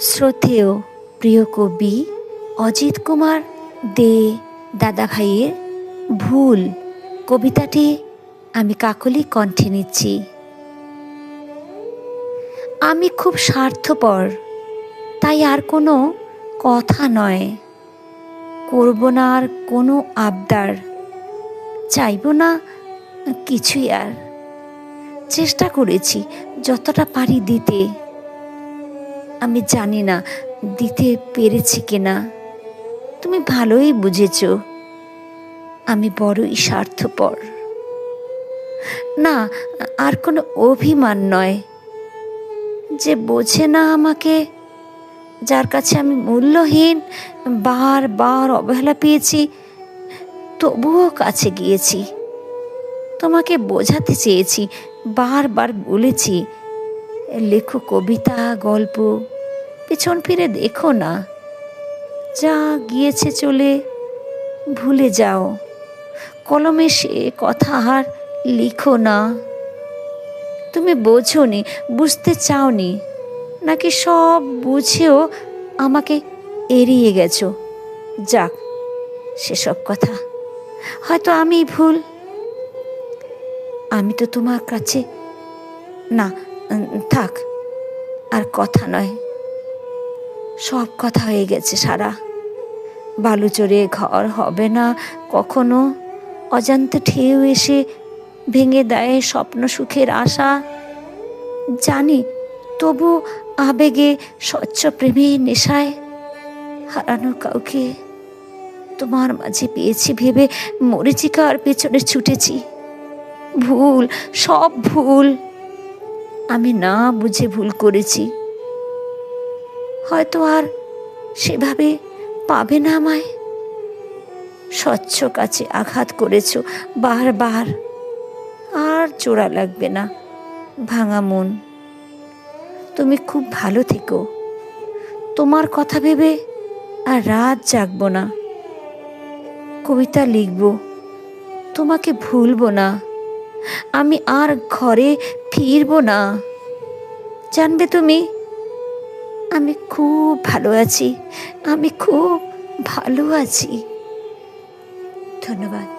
শ্রদ্ধেয় প্রিয় কবি অজিত কুমার দে দাদাভাইয়ের ভুল কবিতাটি আমি কাকলি কণ্ঠে নিচ্ছি। আমি খুব স্বার্থপর, তাই আর কোনো কথা নয়। করব না আর কোনো আবদার, চাইব না কিছুই আর। চেষ্টা করেছি যতটা পারি দিতে। আমি জানি না দিতে পেরেছি কিনা। তুমি ভালোই বুঝেছ। আমি বড়ই স্বার্থপর। না, আর কোনো অভিমান নয়। যে বোঝে না আমাকে, যার কাছে আমি মূল্যহীন বার বার অবহেলা পেয়েছি, তবুও কাছে গিয়েছি। তোমাকে বোঝাতে চেয়েছি, বারবার বলেছি লেখো কবিতা, গল্প। পেছন ফিরে দেখো না। যা গিয়েছে চলে, ভুলে যাও। কলমে সে কথা আর লিখো না। তুমি বোঝোনি, বুঝতে চাওনি, নাকি সব বুঝেও আমাকে এড়িয়ে গেছো? যাক, সেসব কথা। হয়তো আমি ভুল। আমি তো তোমার কাছে, না থাক, আর কথা নয়। সব কথা হয়ে গেছে সারা। বালুচরে ঘর হবে না কখনো। অজান্ত ঢেউ এসে ভেঙে দেয় স্বপ্ন সুখের আশা। জানি, তবু আবেগে স্বচ্ছ প্রেমের নেশায় হারানো কাউকে। তোমার মাঝে পেয়েছি ভেবে মরিচিকার পেছনে ছুটেছি। ভুল, সব ভুল। আমি না বুঝে ভুল করেছি। হয়তো আর সেভাবে পাবে না আমায়। স্বচ্ছ কাছে আঘাত করেছ বারবার। আর জোড়া লাগবে না, ভাঙা মন। তুমি খুব ভালো থেকো। তোমার কথা ভেবে আর রাত জাগবো না। কবিতা লিখব। তোমাকে ভুলবো না। আমি আর ঘরে ফিরব না। জানবে তুমি, আমি খুব ভালো আছি, আমি খুব ভালো আছি। ধন্যবাদ।